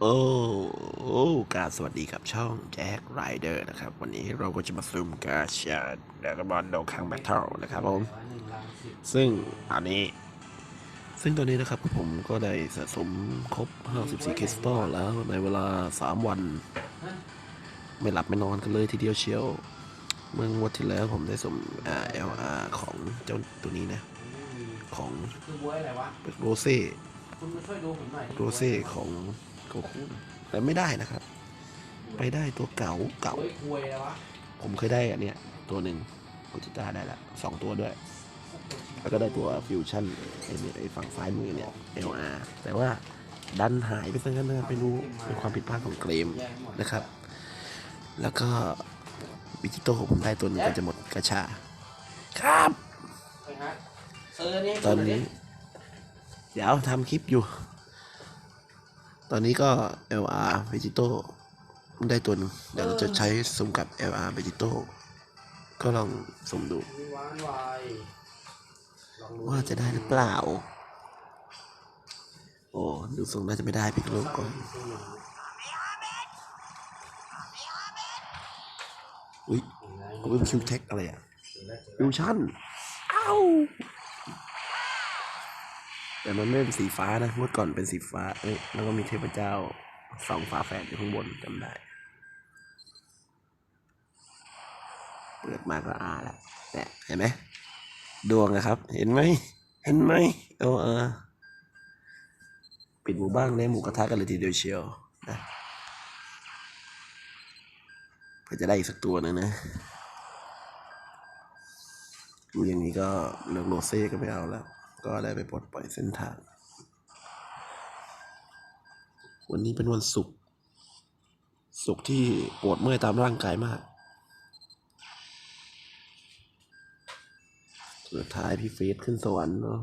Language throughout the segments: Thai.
โอ้โอ้กราบสวัสดีครับช่องแจ็คไรเดอร์นะครับ วันนี้เราก็จะมาซูมกาชาดดากบอลโดคังแบทเทิลนะครับผม ซึ่งอันนี้ ซึ่งตอนนี้นะครับผมก็ได้สะสมครบ 54 คริสตัลแล้วในเวลา 3 วัน ไม่หลับไม่นอนกันเลยทีเดียวเชียว เมื่องวดที่แล้วผมได้สมอ่า LR ของเจ้าตัวนี้นะ ของคือบวยอะไรวะโรเซ่คุณมาช่วยดูผมหน่อยดิโรเซ่ของ โกคุนแต่ไม่ได้นะครับ ไปได้ตัวเก่าเก่าบวยควยอะไรวะผมเคยได้อันเนี้ยตัวหนึ่งโกจิต้าได้ละสองตัวด้วย แล้วก็ได้ตัวฟิวชั่นไอ้เนี่ยไอ้ฝั่งซ้ายมือเนี่ย LR แต่ว่าดันหายไปซะงั้นนะไม่รู้เป็นความผิดพลาดของเกรมแย่งหมดนะครับ แล้วก็วิจิโต้ผมได้ตัวหนึงก็จะหมดกระชา ครับไปฮะเออนี่ตอนนี้ เดี๋ยวทำคลิปอยู่ ตอนนี้ก็ LR Vegito ได้ตัวหนึงเดี๋ยวเราจะใช้สมกับ LR Vegito ก็ลองสมดูมีหวานวายลองดู ว่าจะได้หรือเปล่า โอ้ ดูทรงน่าจะไม่ได้พี่กโลก่อนอุ้ยเขาเป็นคิวเทคอะไรอะฟิวชั่น เอ้า แต่มันไม่เป็นสีฟ้านะเมื่อก่อนเป็นสีฟ้าเอ้ยแล้วก็มีเทพเจ้าสองฝาแฝดอยู่ข้างบนจำได้ เปิดมาก็อาแล้วเนี่เห็นไหมดวงนะครับ เห็นไหมเห็นไหมเออเออปิดหมู่บ้างเล่นหมูกระทะกันเลยทีเดียวเชียวนะเพื่อจะได้อีกสักตัวหนึงนะดูอย่างนี้ก็เลือกโรเซ่ก็ไม่เอาแล้ว ก็ได้ไปปลดปล่อยเส้นทาง วันนี้เป็นวันศุกร์ศุกร์ที่ปวดเมื่อยตามร่างกายมากสุดท้ายพี่เฟสขึ้นสวรรค์เนาะ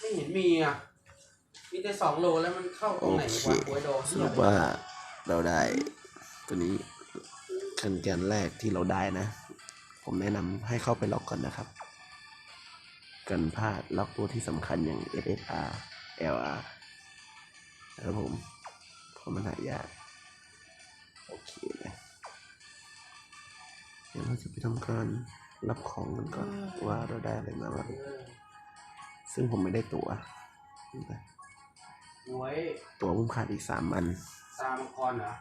ไม่เห็นมีอะ มีแต่สองโลแล้วมันเข้าตรงไหนโอเควะบวยโดสรุปว่าเราได้ ตัวนี้ขั้นแกนแรกที่เราได้นะ ผมแนะนำให้เข้าไปล็อกก่อนนะครับ กันพลาดล็อกตัวที่สำคัญอย่าง SSR LR นะครับผมเพราะมันหายาก โอเคนะเดี๋ยวเราจะไปทำการรับของกันก่อนว่าเราได้อะไรมาบ้างซึ่งผมไม่ได้ตัวบวยตัวผมขาดอีกสามอันตรามังกรเหรอ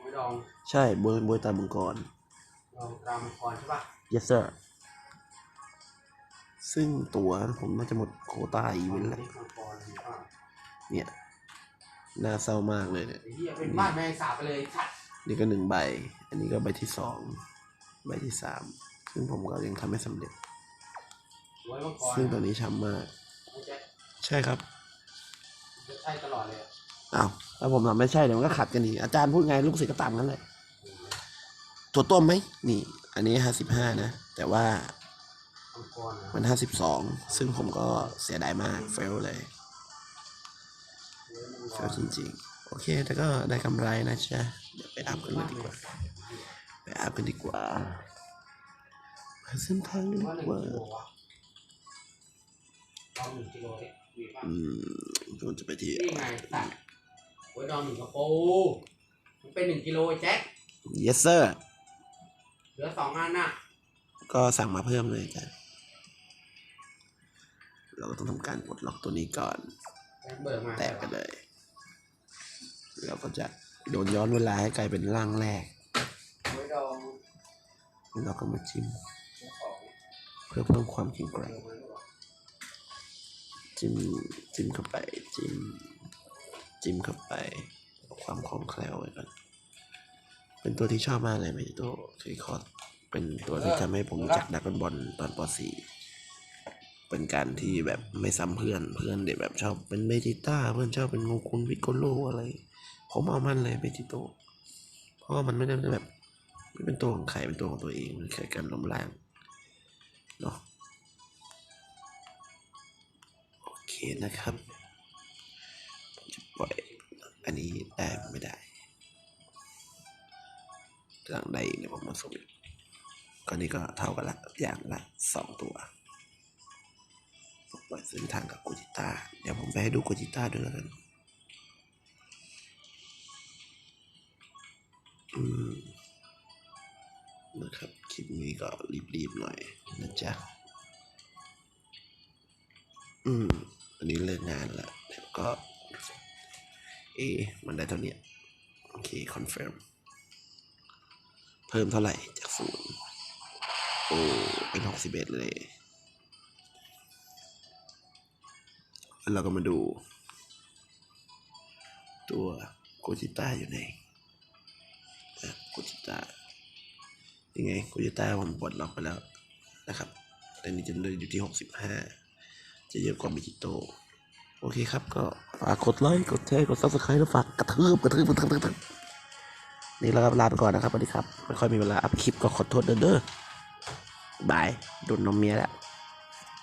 ไว้ดอง ใช่บวยบวยตามังกรดองตรามังกรใช่ป่ะ yes sir ซึ่งตัวผมน่าจะหมดโควต้าอีเวนต์แล้วมังกรหรือเปล่าเนี่ยน่าเศร้ามากเลยเนี่ยไอ้เหี้ยเป็นบ้านแมงสาบไปเลยชัดนี่ก็หนึ่งใบ อันนี้ก็ใบที่สองใบที่สามซึ่งผมก็ยังทำไม่สำเร็จบวยมังกรซึ่งตอนนี้ช้ำมากกูจะใช่ครับจะใช่ตลอดเลยอะอ้าวถ้าผมทำไม่ใช่เดี๋ยวมันก็ขัดกันอีกอาจารย์พูดไงลูกศิษย์ก็ตามนั้นเลยถั่วต้มไหมนี่ อันนี้ห้าสิบห้านะ แต่ว่า มังกรเหรอมันห้าสิบสองซึ่งผมก็เสียดายมากเฟลเลยบวยมังเฟกลรจริงๆ โอเคแต่ก็ได้กำไรนะจ๊ะเดี๋ยวไปอัพกันเลยดีกว่า ไปอัพกันดีกว่าไปเส้นทางกันดีว่าหนึ่งกว่ากิโลวะลองหนึ่งกิโลดิมีป่ะอืมผมจะไปที่นี่ไงสัตว์ไว้ดองหนึ่งกระโปมันเป็นหนึ่งกิโลไอ้แจ็ค yes sir เหลือสองอันน่ะ ก็สั่งมาเพิ่มเลยจ้ะ เราก็ต้องทำการปลดล็อกตัวนี้ก่อนแจ็คเบิกมาแตะไปเลยเราก็จะโดนย้อนเวลาให้กลายเป็นร่างแรกไว้ดองแล้วเราก็มาจิ้มเจ้าของเพื่อเพิ่มความแข็งแกร่งเบิกมาหรือเปล่าจิ้มจิ้มเข้าไปจิ้มจิ้มเข้าไปเอาความคล่องแคล่วไว้ก่อนเป็นตัวที่ชอบมากเลยเมจิโต้คือคอร์สเป็นตัวที่ทำให้ผมรู้จักดักบอลตอนป .4 เป็นการที่แบบไม่ซ้ำเพื่อนเพื่อนเด็กแบบชอบเป็นเบจิต้าเพื่อนชอบเป็นโงคุนวิโกโลอะไร ผมเอามันเลยเบจิโตเพราะมันไม่ได้แบบไม่เป็นตัวของใครเป็นตัวของตัวเองมันแค่การล้มล้างเนาะโอเคนะครับจะปล่อยอันนี้ได้ไม่ได้หลังใดเนี่ยผมมาสุ่มกก็นี่ก็เท่ากันละอย่างละสองตัว ปล่อยเส้นทางกับโกจิต้า เดี๋ยวผมไปให้ดูโกจิต้าด้วยแล้วกัน อืม นะครับ คลิปนี้ก็รีบๆหน่อยนะจ๊ะ อืมอันนี้เลิกงานแล้วแล้วก็ เอะมันได้เท่าเนี้ยโอเค คอนเฟิร์ม เพิ่มเท่าไหร่จากศูนย์โอ้ เป็นหกสิบเอ็ดเลย เราก็มาดู ตัวโกจิต้าอยู่ไหนโกจิต้ายังไงโกจิต้าผมปลดล็อกไปแล้วนะครับแต่นี่จะเลยอยู่ที่หกสิบห้าจะเยอะกว่ามิจิโต โอเคครับ ก็ฝากกดไลค์กดแชร์กด subscribe แล้วฝากกระทืบกระทืบกระทืบกระทืบนี่เราก็ลาไปก่อนนะครับสวัสดีครับ ไม่ค่อยมีเวลาอัพคลิปก็ขอโทษเด้อเด้อบายโดนนมเมียแล้ว